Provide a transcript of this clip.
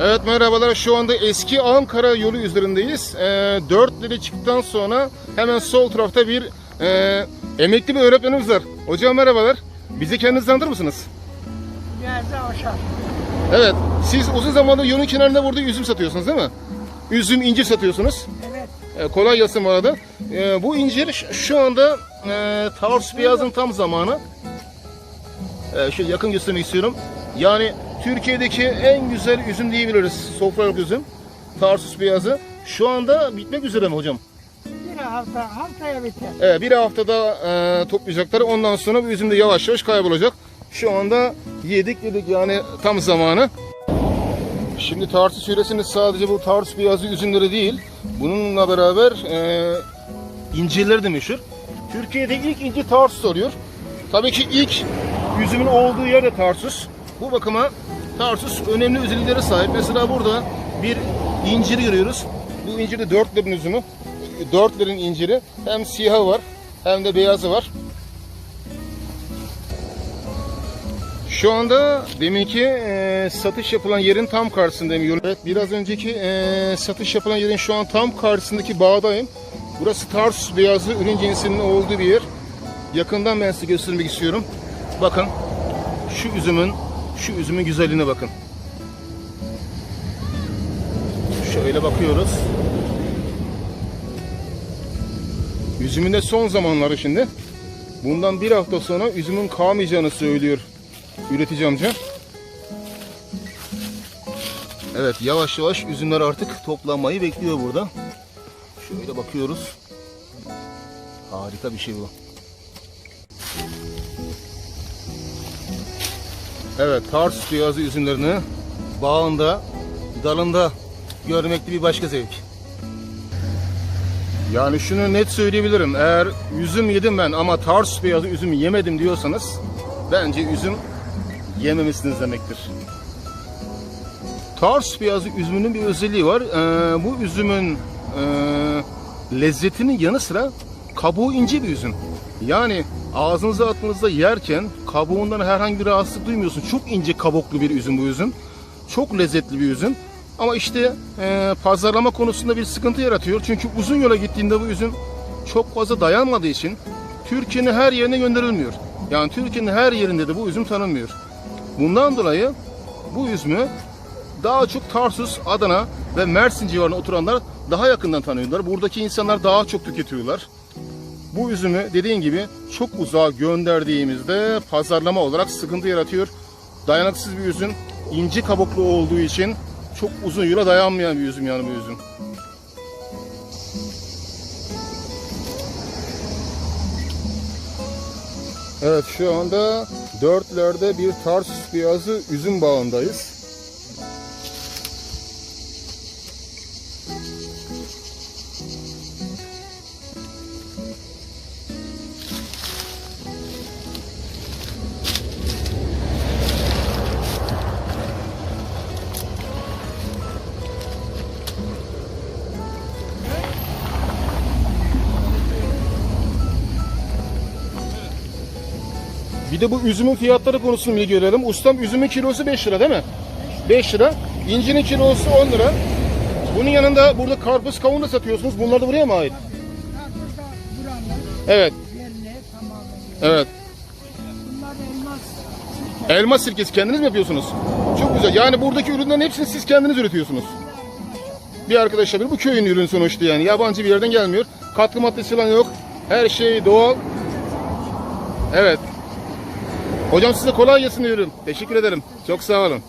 Evet merhabalar şu anda eski Ankara yolu üzerindeyiz. E, 4 lira çıktıktan sonra hemen sol tarafta bir e, emekli bir öğretmenimiz var. Hocam merhabalar. Bizi kendiniz tanıtır mısınız? Nerede aşağı? Evet. Siz uzun zamandır yolun kenarında burada üzüm satıyorsunuz değil mi? Üzüm, incir satıyorsunuz. Evet. E, kolay gelsin bu arada. E, bu incir şu anda e, Tarsus Beyaz'ın tam zamanı. E, şöyle yakın göstermek istiyorum. Yani Türkiye'deki en güzel üzüm diyebiliriz. Sofralık üzüm. Tarsus Beyazı. Şu anda bitmek üzere mi hocam? Bir hafta, haftaya biter. Evet, bir haftada e, toplayacaklar. Ondan sonra bu üzüm de yavaş yavaş kaybolacak. Şu anda yedik yedik yani tam zamanı. Şimdi Tarsus yöresinde sadece bu Tarsus beyazı üzümleri değil, bununla beraber e, incirleri de meşhur. Türkiye'de ilk incir Tarsus oluyor. Tabii ki ilk üzümün olduğu yer de Tarsus. Bu bakıma Tarsus önemli özelliklere sahip. Mesela burada bir incir görüyoruz. Bu incir de dörtlerin üzümü. Dörtlerin inciri. Hem siyahı var hem de beyazı var. Şu anda deminki e, satış yapılan yerin tam karşısındayım. Evet, biraz önceki e, satış yapılan yerin şu an tam karşısındaki bağdayım. Burası Tarsus beyazı ürün cinsinin olduğu bir yer. Yakından ben size göstermek istiyorum. Bakın şu üzümün şu üzümün güzelliğine bakın. Şöyle bakıyoruz. Üzümün de son zamanları şimdi. Bundan bir hafta sonra üzümün kalmayacağını söylüyor üretici amca. Evet yavaş yavaş üzümler artık toplanmayı bekliyor burada. Şöyle bakıyoruz. Harika bir şey bu. Evet Tarsus beyazı üzümlerini bağında, dalında görmekte bir başka zevk. Yani şunu net söyleyebilirim. Eğer üzüm yedim ben ama Tarsus beyazı üzüm yemedim diyorsanız bence üzüm yememişsiniz demektir. Tarsus beyazı üzümünün bir özelliği var. Ee, bu üzümün e, lezzetinin yanı sıra kabuğu ince bir üzüm. Yani ağzınıza attığınızda yerken kabuğundan herhangi bir rahatsızlık duymuyorsun. Çok ince kabuklu bir üzüm bu üzüm. Çok lezzetli bir üzüm. Ama işte e, pazarlama konusunda bir sıkıntı yaratıyor. Çünkü uzun yola gittiğinde bu üzüm çok fazla dayanmadığı için Türkiye'nin her yerine gönderilmiyor. Yani Türkiye'nin her yerinde de bu üzüm tanınmıyor. Bundan dolayı bu üzümü daha çok Tarsus, Adana ve Mersin civarında oturanlar daha yakından tanıyorlar. Buradaki insanlar daha çok tüketiyorlar. Bu üzümü dediğin gibi çok uzağa gönderdiğimizde pazarlama olarak sıkıntı yaratıyor. Dayanıksız bir üzüm, ince kabuklu olduğu için çok uzun yola dayanmayan bir üzüm yani bu üzüm. Evet şu anda dörtlerde bir Tarsus beyazı üzüm bağındayız. Bir de bu üzümün fiyatları konusunu bir görelim. Ustam üzümün kilosu 5 lira değil mi? 5 lira. İncinin kilosu 10 lira. Bunun yanında burada karpuz kavun da satıyorsunuz. Bunlar da buraya mı ait? Evet. Evet. Bunlar elmas. Elma sirkesi kendiniz mi yapıyorsunuz? Çok güzel. Yani buradaki ürünlerin hepsini siz kendiniz üretiyorsunuz. Bir arkadaşla bir bu köyün ürünü sonuçta yani. Yabancı bir yerden gelmiyor. Katkı maddesi falan yok. Her şey doğal. Evet. Hocam size kolay gelsin diyorum. Teşekkür ederim. Çok sağ olun.